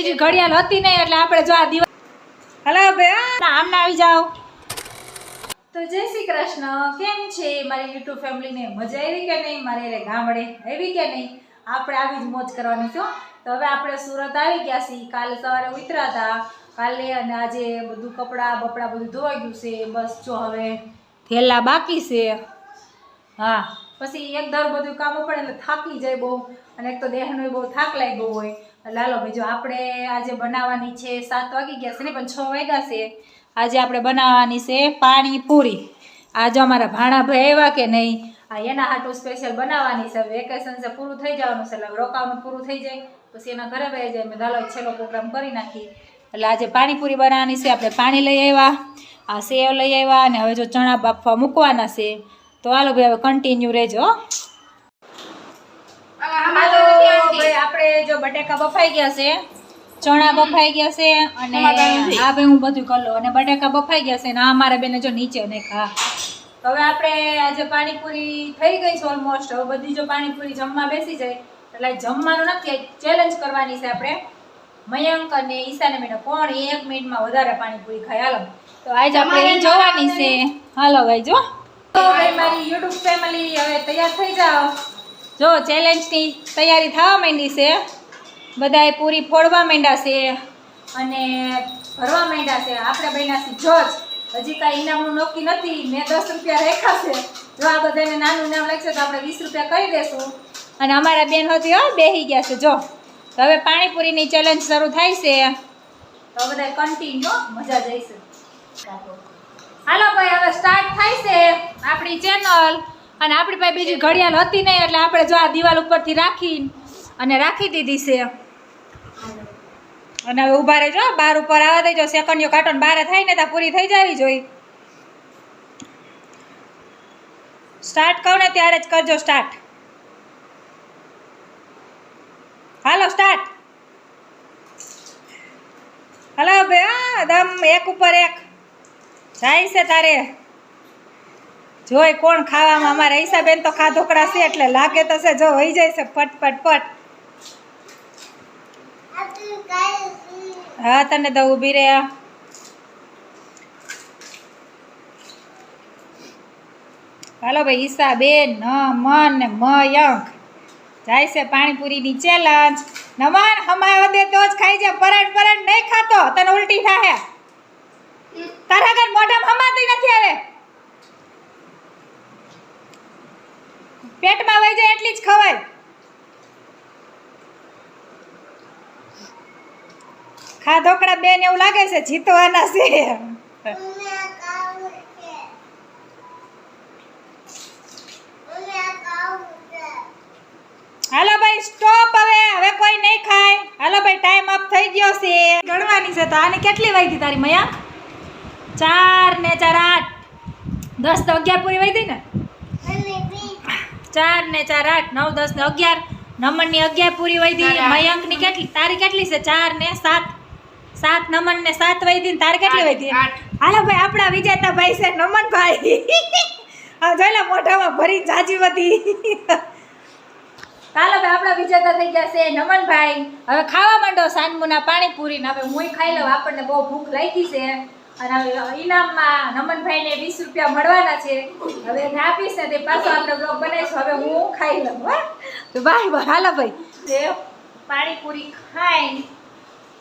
બીજી ઘડિયાળ હતી નહીં એટલે આપણે જો આ દિવસ હલો ભાઈ આમને આવી જાઓ. તો જય શ્રી કૃષ્ણ, કેમ છે? મારી યુટ્યુબ ફેમિલીને મજા આવી કે નહીં? મારે એટલે ગામડે આવી કે નહીં? આપણે આવી જ મોજ કરવાની છો તો હવે આપણે સુરત આવી ગયા છીએ. કાલે સવારે ઉતર્યા હતા. કાલે અને આજે બધું કપડાં, બપડા બધું ધોવાઈ ગયું છે. બસ જો હવે થેલા બાકી છે. હા, પછી એક દર બધું કામ પડે એટલે થાકી જાય બહુ. અને એક તો દેહનો બહુ થાક લાગ્યો હોય. હાલો ભાઈ જો આપણે આજે બનાવવાની છે સાત વાગી ગયા છે ને, પણ છ વાગ્યા છે. આજે આપણે બનાવવાની છે પાણીપુરી. આજે અમારા ભાણાભાઈ આવ્યા કે નહીં? આ એના હાટું સ્પેશિયલ બનાવવાની છે. વેકેશન છે, પૂરું થઈ જવાનું છે. એટલે રોકાવાનું પૂરું થઈ જાય. પછી એના ઘરે વહી જાય. મેં દાલો છેલ્લો પ્રોગ્રામ કરી નાખી એટલે આજે પાણીપુરી બનાવવાની છે. આપણે પાણી લઈ આવ્યા, આ સેવ લઈ આવ્યા અને હવે જો ચણા બાફવા મૂકવાના છે. તો હાલો ભાઈ, હવે કન્ટિન્યુ રહેજો બટેકા બફાઈ ગયા છે. ચણા બફાઈ ગયા છે અને આ ભાઈ હું બધું કરી અને બટેકા બફાઈ ગયા છે ને આ મારા બેને જો નીચે ને ખા. હવે આપણે આજે પાણીપુરી થઈ ગઈ છે ઓલમોસ્ટ હવે બધી જો પાણીપુરી જમવા બેસી જાય. એટલે જમવાનું નથી ચેલેન્જ કરવાની છે આપણે. મયંક અને ઈશાને બેને કોણ? એક મિનિટમાં વધારે પાણીપુરી ખાય. હાલો. તો આજે આપણે જોવાની છે. હાલો ભાઈ જો. તો ભાઈ મારી યુટ્યુબ ફેમિલી હવે તૈયાર થઈ જાઓ. જો ચેલેન્જની તૈયારી થવા માંડી છે. બધાએ પૂરી ફોડવા માંડ્યા છે. અને ભરવા માંડ્યા છે. આપણે બન્યા છે જોજ. હજી કાંઈ ઇનામનું નક્કી નથી. મેં દસ રૂપિયા રાખ્યા છે. જો આ બધાને નાનું ઇનામ લાગશે તો આપણે વીસ રૂપિયા કરી દેશું. અને અમારા બેન હતી હો બેહી ગયા છે. જો હવે પાણીપુરીની ચેલેન્જ શરૂ થાય છે. તો બધા કન્ટિન્યુ મજા જઈશે. હાલો ભાઈ હવે સ્ટાર્ટ થાય છે આપણી ચેનલ અને આપણી પાસે બીજી ઘડિયાળ હતી નહીં એટલે આપણે જો આ દિવાલ ઉપરથી રાખી અને રાખી દીધી છે. અને હવે ઊભા રહેજો બાર ઉપર આવવા દેજો. સેકન્ડો કાર્ટૂન બારે થાય ને ત્યાં પૂરી થઈ જવી જોઈએ સ્ટાર્ટ કહો ને ત્યારે જ કરજો સ્ટાર્ટ. હાલો, સ્ટાર્ટ. હલો ભાઈ દમ એક ઉપર એક. જાય છે તારે. જોઈ કોણ ખાવામાં. અમારા હિસાબેન તો ખાધોકડા છે એટલે લાગે તો છે. જો વહી જાય છે પટ પટ પટ હા, તને તો ઊભી રહ્યા હાલો ભાઈ ઈસા બેન ન મન ને મયંક જાય છે પાણીપુરીની ચેલેન્જ નમન હમાય દે તો જ ખાઈ જાય પરણ પરણ નહીં ખાતો. તને ઉલટી થાય તારા ઘર મોઢામાં હમાતી નથી હવે. પેટમાં વહી જાય એટલી જ ખવાય ખા ઢોકળા બેન એવું લાગે છે જીતવાના છે હાલો ભાઈ સ્ટોપ હવે. હવે કોઈ નહીં ખાય. હાલો ભાઈ ટાઈમ અપ થઈ ગયો છે. ગણવાની છે તો આને કેટલી વાગી તારી મયા? ચાર ને ચાર આઠ. દસ તો અગિયાર પૂરી વહી ને? ચાર ને ચાર આઠ. નવ દસ ને અગિયાર. નમનની અગિયાર પૂરી વહી મયંકની કેટલી? તારી કેટલી છે? ચાર ને સાત. સાત નમન ને સાત વહી તાર કેટલી વહી હાલો ભાઈ આપણા વિજેતા ભાઈ છે નમનભાઈ. હા જોઈ લે મોઢામાં ભરી જાજી વધી. હાલો ભાઈ આપણા વિજેતા થઈ ગયા છે નમનભાઈ. હવે ખાવા માંડો સાનમુના પાણીપુરી ને હવે હું ખાઈ લઉં આપણને બહુ ભૂખ લાગી છે. અને હવે ઇનામમાં નમનભાઈને વીસ રૂપિયા મળવાના છે. હવે એને આપીશ ને તે પાછો આપણે બ્લોગ બનાવીશું. હવે હું ખાઈ લઉં હા. તો બાય બાય હાલો ભાઈ. પાણીપુરી ખાઈ.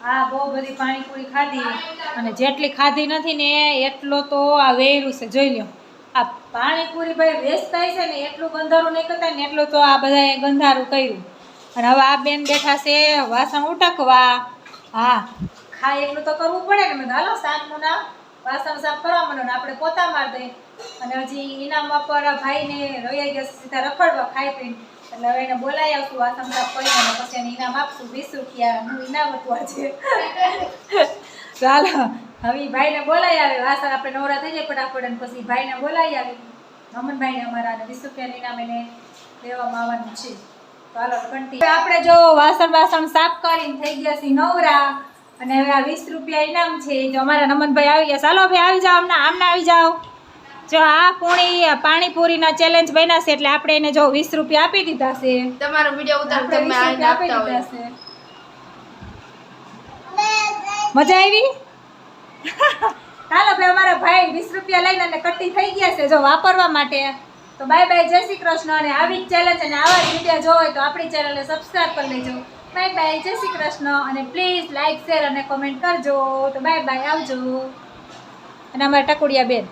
હા બહુ બધી પાણીપુરી ખાધી અને જેટલી ખાધી નથી ને એટલો તો આ વેરું છે, જોઈ લ્યો. આ પાણીપુરી ભાઈ વેસ્ટ થાય છે ને એટલું ગંધારું નહીં કરતા ને એટલું તો આ બધાએ ગંધારું કર્યું. અને હવે આ બેન બેઠા છે વાસણ ઉટકવા. હા, ખાય એટલું તો કરવું પડે ને. મેં હાલો સાતમુના વાસણ સાફ કરવા માંડો ને આપણે પોતા માર દઈએ. અને હજી ઇનામ પર ભાઈને રોયા ગયા સીધા રખડવા ખાઈ પીને. એટલે હવે એને બોલાવી આવશું વાસણ સાફ કરીને અને પછી એને ઇનામ આપશું, વીસ રૂપિયાનું ઇનામ હતું આજે. ચાલો, હવે ભાઈને બોલાવી આવે. વાસણ આપણે નવરા થઈ જાય ફટાફટ, અને પછી ભાઈને બોલાવી અમનભાઈ ને અમારા વીસ રૂપિયાનું ઇનામ એને લેવામાં આવવાનું છે. આપણે જો વાસણ વાસણ સાફ કરીને થઈ ગયા છે નવરા, અને હવે આ વીસ રૂપિયા ઇનામ છે. જો અમારા નમનભાઈ આવી ગયા. ચાલો, ભાઈ, આવી જાઓ આમના આમના આવી જાઓ. જો આ પૂણી પાણીપુરીના ચેલેન્જ બન્યા છે એટલે આપણે એને જો વીસ રૂપિયા આપી દીધા છે. તમારો વીડિયો ઉતાર તમે આપી દીધા છે. મજા આવી? હાલો ભાઈ અમારા ભાઈ વીસ રૂપિયા લઈને અને કટ્ટી થઈ ગયા છે જો વાપરવા માટે. તો બાય બાય જય શ્રી કૃષ્ણ અને આવી જ ચેલેન્જ અને આવા જ વીડિયો જોવો હોય તો આપણી ચેનલને સબસ્ક્રાઈબ કરી લેજો. બાય બાય જય શ્રી કૃષ્ણ અને પ્લીઝ લાઈક શેર અને કોમેન્ટ કરજો. તો બાય બાય આવજો. અને અમારા ટકુડિયા બેન.